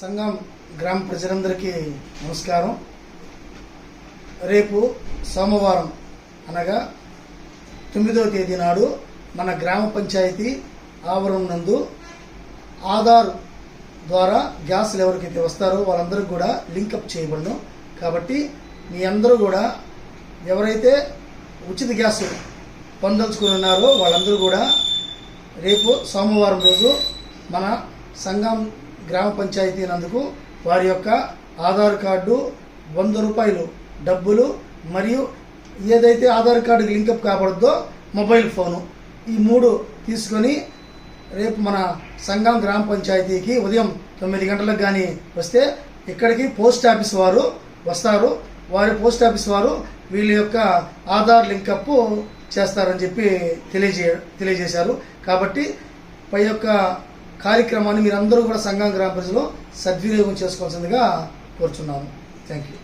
సంఘం గ్రామ ప్రజలందరికీ నమస్కారం. రేపు సోమవారం అనగా తొమ్మిదవ తేదీ నాడు మన గ్రామ పంచాయతీ ఆవరణ నందు ఆధార్ ద్వారా గ్యాస్లు ఎవరికైతే వస్తారో వాళ్ళందరికీ కూడా లింకప్ చేయబడను. కాబట్టి మీ అందరూ కూడా ఎవరైతే ఉచిత గ్యాస్ పొందలుచుకుని ఉన్నారో వాళ్ళందరూ కూడా రేపు సోమవారం రోజు మన సంఘం గ్రామ పంచాయతీ నందుకు వారి యొక్క ఆధార్ కార్డు వంద రూపాయలు డబ్బులు మరియు ఏదైతే ఆధార్ కార్డుకి లింకప్ కాబడుద్దో మొబైల్ ఫోను. ఈ మూడు తీసుకొని రేపు మన సంఘం గ్రామ పంచాయతీకి ఉదయం తొమ్మిది గంటలకు కానీ వస్తే ఇక్కడికి పోస్ట్ ఆఫీస్ వారు వస్తారు. వారి పోస్ట్ ఆఫీస్ వారు వీళ్ళ యొక్క ఆధార్ లింకప్ చేస్తారని చెప్పి తెలియజే తెలియజేశారు. కాబట్టి పై యొక్క కార్యక్రమాన్ని మీరందరూ కూడా సంఘం గ్రామ ప్రజలు సద్వినియోగం చేసుకోవాల్సిందిగా కోరుచున్నాను థ్యాంక్ యూ